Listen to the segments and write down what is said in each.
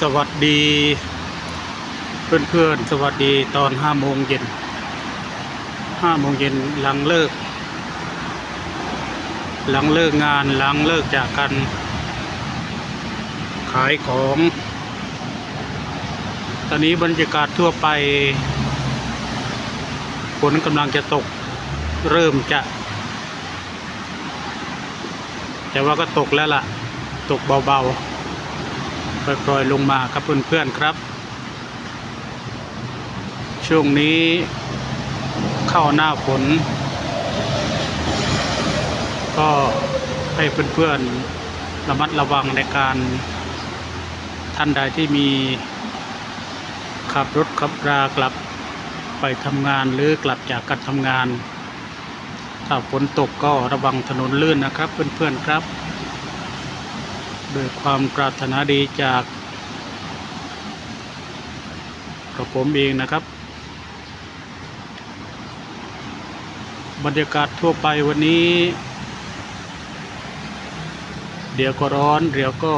สวัสดีเพื่อนๆ สวัสดีตอนห้าโมงเย็นห้าโมงเย็นหลังเลิก หลังเลิกงานหลังเลิกจากกัน ขายของ ตอนนี้บรรยากาศทั่วไปฝนกำลังจะตกเริ่มจะ แต่ว่าก็ตกแล้วล่ะ ตกเบาๆ ปล่อยลงมาครับเพื่อนๆครับ ช่วงนี้เข้าหน้าฝน ก็ให้เพื่อนๆระมัดระวังในการท่านใดที่มีขับรถขับรากลับไปทำงานหรือกลับจากการทำงาน ถ้าฝนตกก็ระวังถนนลื่นนะครับเพื่อนๆครับ โดวยความปรารถนาดีจากกระผมเองนะครับ บรรยากาศทั่วไปวันนี้ เดี๋ยวก็ร้อน เดี๋ยวก็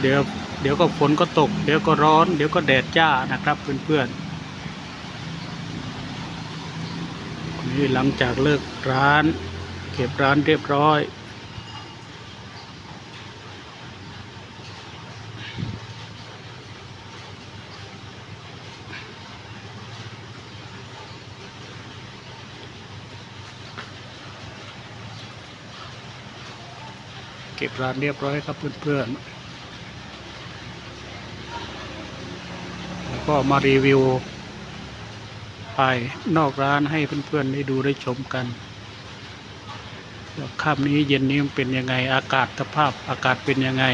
เดี๋ยวเดี๋ยวก็ฝนก็ตก เดี๋ยวก็ร้อน เดี๋ยวก็แดดจ้านะครับเพื่อนๆนี่หลังจากเลิกร้าน เก็บร้านเรียบร้อย เก็บร้านเรียบร้อยครับเพื่อนๆ แล้วก็มารีวิวไปนอกร้านให้เพื่อนๆได้ดูได้ชมกันว่าค่ำนี้เย็นนี้มันเป็นยังไงอากาศสภาพอากาศเป็นยังไง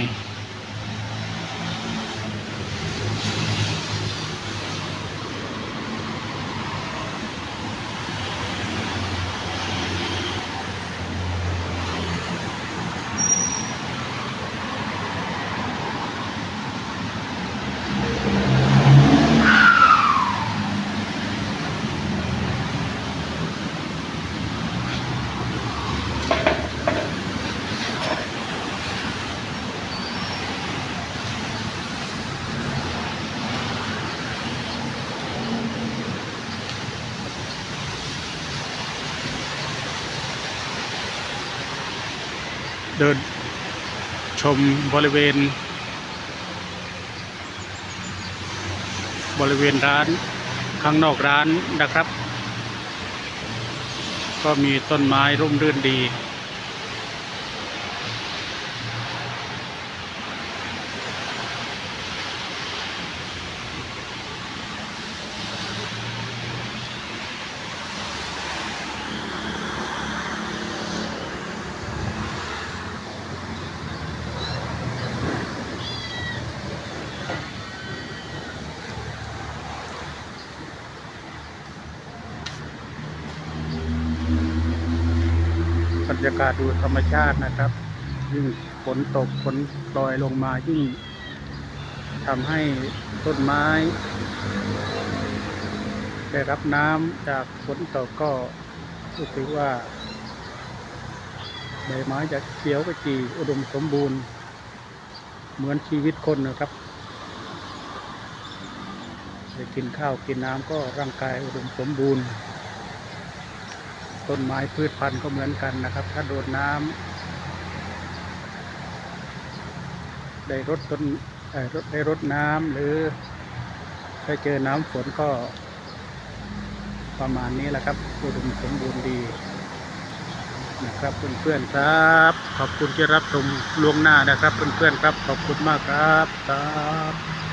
เดินชมบริเวณ บริเวณร้านข้างนอกร้านนะครับ ก็มีต้นไม้ร่มรื่นดี รรยากาศดูธรรมชาตินะครับ ยิ่งฝนตกฝนปล่อยลงมายิ่งทำให้ต้นไม้ ได้รับน้ำจากฝนตกก็รู้สึกว่าใบไม้จะเขียวกระจีอุดมสมบูรณ์ เหมือนชีวิตคนนะครับได้กินข้าวกินน้ำก็ร่างกายอุดมสมบูรณ์ ต้นไม้พืชพันธุ์ก็เหมือนกันนะครับ ถ้าโดนน้ำได้รดต้นได้รดน้ำหรือได้เจอน้ำฝนก็ประมาณนี้แหละครับอุดมสมบูรณ์ดีนะครับเพื่อนๆครับ ขอบคุณที่รับชมล่วงหน้านะครับเพื่อนๆครับ ขอบคุณมากครับครับ